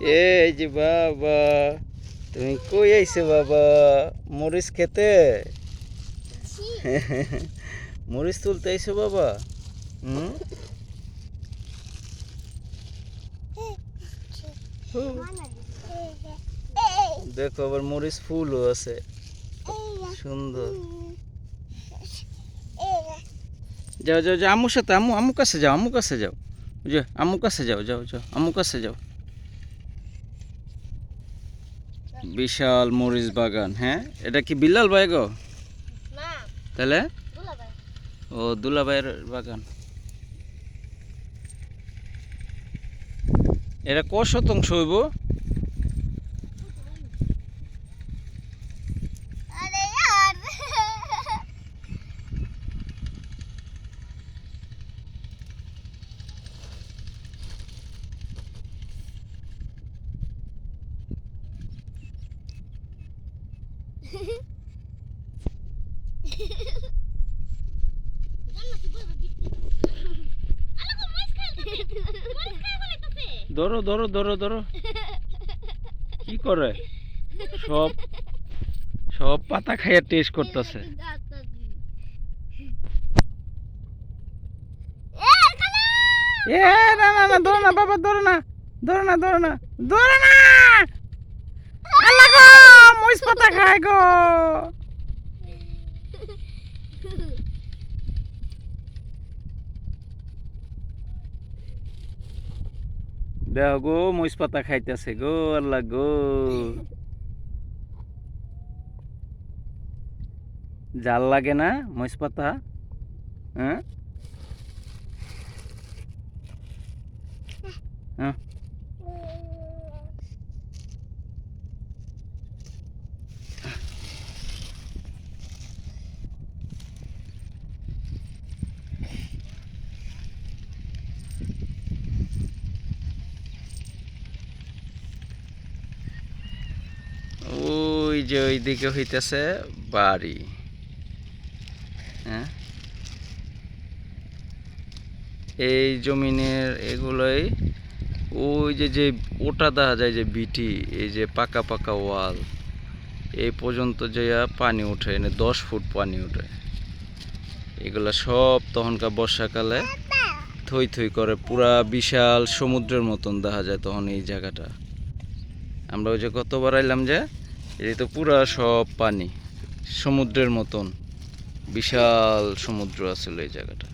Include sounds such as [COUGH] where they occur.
এই যে বাবা, তুমি কই আইছো বাবা? মরিচ খেতে? [LAUGHS] মরিচ তুলতে আইছো বাবা? হুম? দেখো আবার মরিচ ফুলও আছে। সুন্দর। যাও যাও যাও, আম্মুর সাথে, আম্মু আম্মু কাছে যাও আম্মু কাছে যাও। যে আম্মু কাছে যাও যাও যাও আম্মু কাছে যাও। বিশাল মরিচ বাগান হ্যাঁ? এটা কি বিল্লাল ভাই গো? তাহলে? ও দুলাভাইয়ের বাগান। এটা ক শতাংশ হইব? ধরো ধরো ধরো ধরো। কি করে? সব সব পাতা খাইয়া টেস্ট করতেছে। এ, না না না, ধরো না, বাবা, ধরো না। ধরো না ধরো না। ধরো না! মরিচ পাতা খায় গো। দেহ গো মরিচ পাতা খাইতেছে গো, আল্লাহ গো। জাল লাগে না মরিচ পাতা হ্যাঁ? হ্যাঁ ওই যে ওইদিকে হইতেছে বাড়ি। হ্যাঁ? এই জমিনের এগুলোই ওই যে যে ওটা দেখা যায় যে বিটি, এই যে পাকা পাকা ওয়াল। এই পর্যন্ত যে পানি উঠে, এনে দশ ফুট পানি উঠে। এগুলা সব তখনকার বর্ষাকালে থই থই করে, পুরা বিশাল সমুদ্রের মতন দেখা যায় তখন এই জায়গাটা। আমরা ওই যে কতবার আইলাম যে এই তো পুরা সব পানি সমুদ্রের মতন বিশাল সমুদ্র আছিল এই জায়গাটা।